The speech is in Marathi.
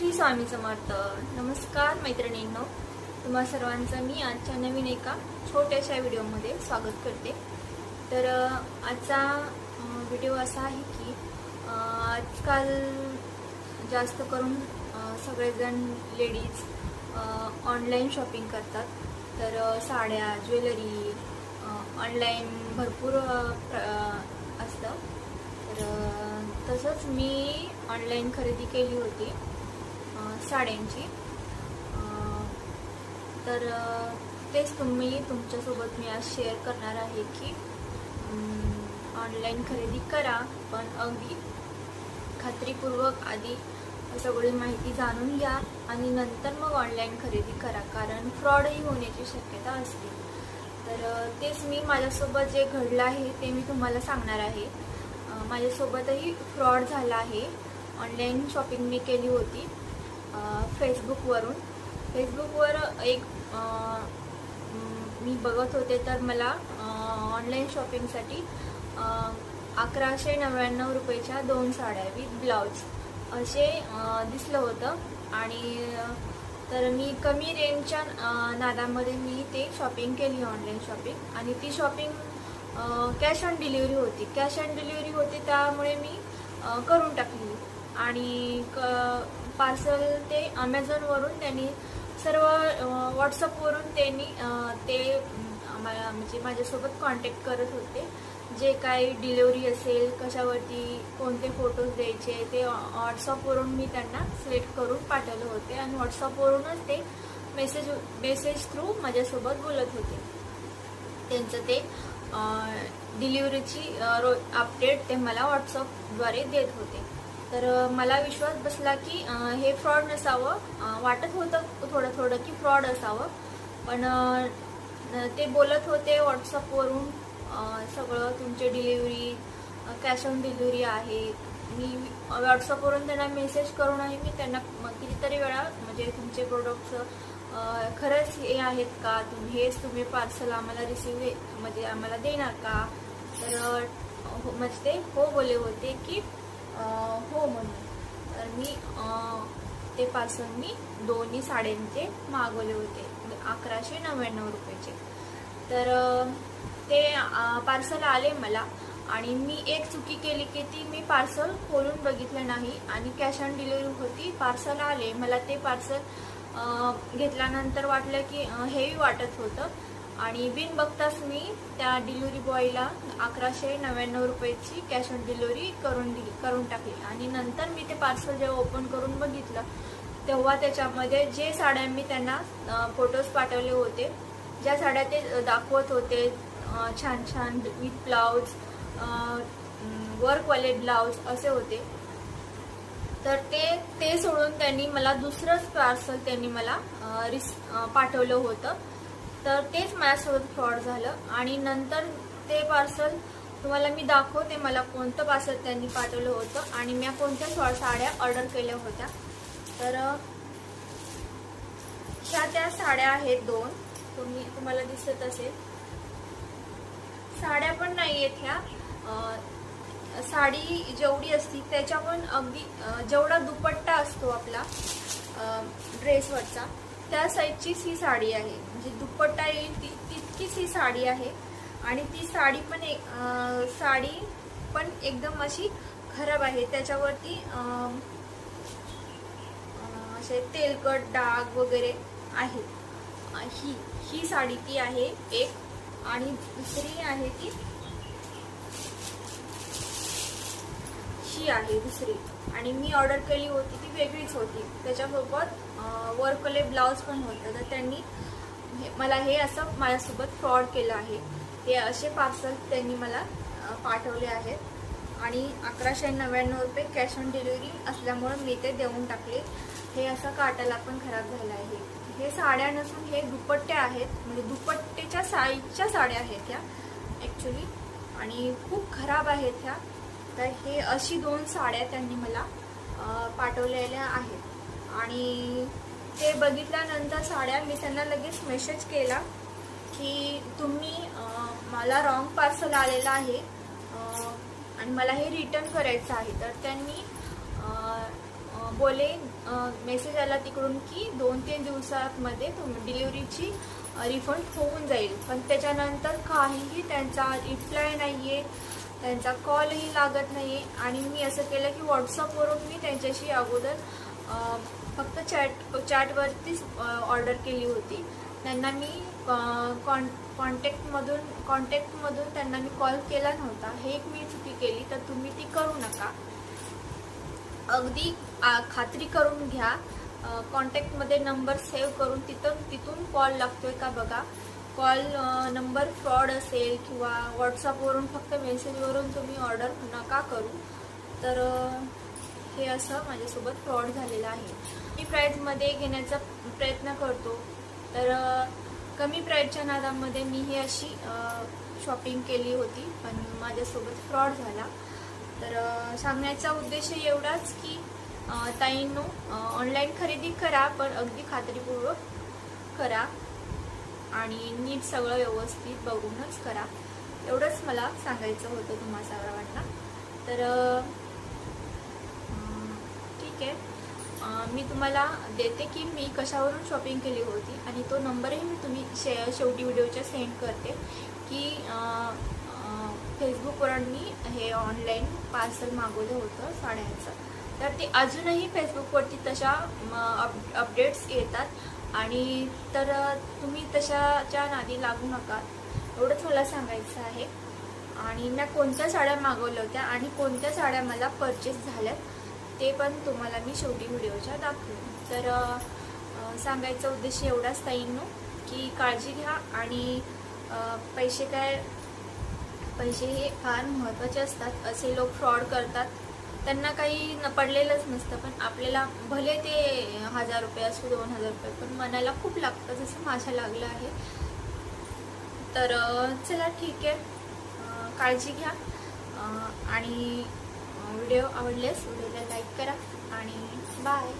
श्री स्वामी समर्थ. नमस्कार मैत्रिणींनो. तुम्हा सर्वांचं मी आजच्या नवीन एका छोट्याशा व्हिडिओमध्ये स्वागत करते. तर आजचा व्हिडिओ असा आहे की आजकाल जास्त करून सगळेजण लेडीज ऑनलाईन शॉपिंग करतात. तर साड्या ज्वेलरी ऑनलाईन भरपूर प्र- असतं. तर तसंच मी ऑनलाईन खरेदी केली होती. साड्यांची. तर तेच तुम्ही तुमच्यासोबत मी आज शेअर करणार आहे की ऑनलाईन खरेदी करा पण अगदी खात्रीपूर्वक आधी सगळी माहिती जाणून घ्या आणि नंतर मग ऑनलाईन खरेदी करा कारण फ्रॉडही होण्याची शक्यता असते. तर तेच मी माझ्यासोबत जे घडलं आहे ते मी तुम्हाला सांगणार आहे. माझ्यासोबतही फ्रॉड झाला आहे. ऑनलाईन शॉपिंग मी केली होती. फेसबुकवरून फेसबुकवर एक मी बघत होते तर मला ऑनलाईन शॉपिंगसाठी अकराशे नव्याण्णव रुपयाच्या दोन साड्या विथ ब्लाऊज असे दिसलं होतं. आणि तर मी कमी रेंजच्या नादामध्ये मी ते शॉपिंग केली ऑनलाईन शॉपिंग आणि ती शॉपिंग कॅश ऑन डिलिव्हरी होती. कॅश ऑन डिलिव्हरी होती त्यामुळे मी करून टाकली. आणि क पार्सल ते अमेझॉनवरून त्यांनी सर्व व्हॉट्सअपवरून त्यांनी ते आम्हाला म्हणजे माझ्यासोबत कॉन्टॅक्ट करत होते. जे काही डिलेवरी असेल कशावरती कोणते फोटोज द्यायचे ते व्हॉट्सअपवरून मी त्यांना सिलेक्ट करून पाठवले होते आणि व्हॉट्सअपवरूनच ते मेसेज मेसेज थ्रू माझ्यासोबत बोलत होते. त्यांचं ते डिलिव्हरीची रो अपडेट ते मला व्हॉट्सअपद्वारे देत होते. तर मला विश्वास बसला की हे फ्रॉड नसावं. वाटत होतं थोडं थोडं की फ्रॉड असावं. पण ते बोलत होते व्हॉट्सअपवरून सगळं तुमचे डिलिव्हरी कॅश ऑन डिलिव्हरी आहे. मी व्हॉट्सअपवरून त्यांना मेसेज करूनही मी त्यांना कितीतरी वेळा म्हणजे तुमचे प्रोडक्ट्स खरंच हे आहेत का? तुम्ही हेच तुम्ही पार्सल आम्हाला रिसिव्ह म्हणजे आम्हाला देणार का? तर हो- म्हणजे ते हो बोले होते की हो म्हणून. तर मी ते पासून मी दोन्ही साड्यांचे मागवले होते. अकराशे नव्याण्णव रुपयाचे. तर ते पार्सल आले मला आणि मी एक चुकी केली की ती मी पार्सल खोलून बघितलं नाही आणि कॅश ऑन डिलिव्हरी होती. पार्सल आले. मला ते पार्सल घेतल्यानंतर वाटलं की हेवी वाटत होतं. आणि बिन बघताच मी त्या डिलिव्हरी बॉयला अकराशे नव्याण्णव रुपयाची कॅश ऑन डिलिव्हरी करून दिली करून टाकली. आणि नंतर मी ते पार्सल जेव्हा ओपन करून बघितलं तेव्हा त्याच्यामध्ये जे साड्या मी त्यांना फोटोज पाठवले होते ज्या साड्या ते दाखवत होते छान छान विथ ब्लाऊज वर्कवाले ब्लाऊज असे होते. तर ते ते सोडून त्यांनी मला दुसरंच पार्सल त्यांनी मला रिस पाठवलं होतं. तर तेच माझ्यासोबत फ्रॉड झालं. आणि नंतर ते पार्सल तुम्हाला मी दाखवते मला कोणतं पार्सल त्यांनी पाठवलं होतं. आणि मी कोणत्या सॉ साड्या ऑर्डर केल्या होत्या. तर ह्या त्या साड्या आहेत दोन. तुम्ही तुम्हाला दिसत असेल. साड्या पण नाही आहेत ह्या साडी जेवढी असती त्याच्या पण अगदी जेवढा दुपट्टा असतो आपला ड्रेसवरचा त्या साईजचीच ही साडी आहे. म्हणजे दुपट्टा येईल ती तितकीच ही साडी आहे. आणि ती साडी पण एक साडी पण एकदम अशी खराब आहे. त्याच्यावरती असे तेलकट डाग वगैरे आहेत ही ही साडी ती आहे एक. आणि दुसरी आहे ती अशी आहे दुसरी. आणि मी ऑर्डर केली होती ती वेगळीच होती. त्याच्यासोबत वर्कले ब्लाऊज पण होतं. तर त्यांनी हे- मला हे असं माझ्यासोबत फ्रॉड केलं आहे. हे असे पार्सल त्यांनी मला पाठवले आहेत. आणि अकराशे नव्याण्णव रुपये कॅश ऑन डिलिव्हरी असल्यामुळे मी ते देऊन टाकले. हे असं काटाला पण खराब झालं आहे. हे साड्या नसून हे दुपट्टे आहेत. म्हणजे दुपट्टेच्या साईजच्या साड्या आहेत ह्या ॲक्च्युली आणि खूप खराब आहेत ह्या. तर हे अशी दोन साड्या त्यांनी मला पाठवलेल्या आहेत. आणि ते बघितल्यानंतर साड्या मी त्यांना लगेच मेसेज केला की तुम्ही मला रॉंग पार्सल आलेलं आहे आणि मला हे रिटर्न करायचं आहे. तर त्यांनी बोले मेसेज आला तिकडून की दोन तीन दिवसामध्ये तुम डिलिव्हरीची रिफंड होऊन जाईल. पण त्याच्यानंतर काहीही त्यांचा रिप्लाय नाही आहे त्यांचा कॉलही लागत नाही आणि मी असं केलं की व्हॉट्सअपवरून मी त्यांच्याशी अगोदर फक्त चॅट चॅटवरतीच ऑर्डर केली होती. त्यांना मी कॉन कॉन्टॅक्टमधून कॉन्टॅक्टमधून त्यांना मी कॉल केला नव्हता. हे एक मी चुकी केली तर तुम्ही ती करू नका. अगदी आ, खात्री करून घ्या. कॉन्टॅक्टमध्ये नंबर सेव्ह करून तिथून तिथून कॉल लागतोय का बघा. कॉल नंबर फ्रॉड असेल किंवा व्हॉट्सअपवरून फक्त मेसेजवरून तुम्ही ऑर्डर नका करू. तर हे असं माझ्यासोबत फ्रॉड झालेलं आहे. मी प्राईजमध्ये घेण्याचा प्रयत्न करतो. तर कमी प्राईजच्या नादामध्ये मी ही अशी शॉपिंग केली होती पण माझ्यासोबत फ्रॉड झाला. तर सांगण्याचा उद्देश एवढाच की ताईंनो ऑनलाईन खरेदी करा पण अगदी खात्रीपूर्वक करा. आणि नीट सगळं व्यवस्थित बघूनच करा. एवढंच मला सांगायचं होतं तुम्हा सर्वांना तर ठीक आहे. मी तुम्हाला देते की मी कशावरून शॉपिंग केली होती आणि तो नंबरही मी तुम्ही शे शेवटी व्हिडिओच्या सेंड करते की अं, फेसबुकवरून मी हे ऑनलाईन पार्सल मागवलं होतं साड्यांचं. तर ते अजूनही फेसबुकवरती तशा अप अपडेट्स येतात. आणि तर तुम्ही तशाच्या नादी लागू नका. एवढंच मला सांगायचं आहे. आणि मी कोणत्या साड्या मागवल्या होत्या आणि कोणत्या साड्या मला परचेस झाल्यात ते पण तुम्हाला मी शेवटी व्हिडिओच्या दाखवेन. तर सांगायचा उद्देश एवढाच ताईंनो की काळजी घ्या आणि पैसे काय पैसे हे फार महत्त्वाचे असतात. असे लोक फ्रॉड करतात. त्यांना काही न पडलेलंच नसतं पण आपल्याला भले ते हजार रुपये असो दोन हजार रुपये पण मनाला खूप लागतं जसं माझ्या लागलं आहे. तर चला ठीक आहे. काळजी घ्या. आणि व्हिडिओ आवडल्यास व्हिडिओला लाईक करा. आणि बाय.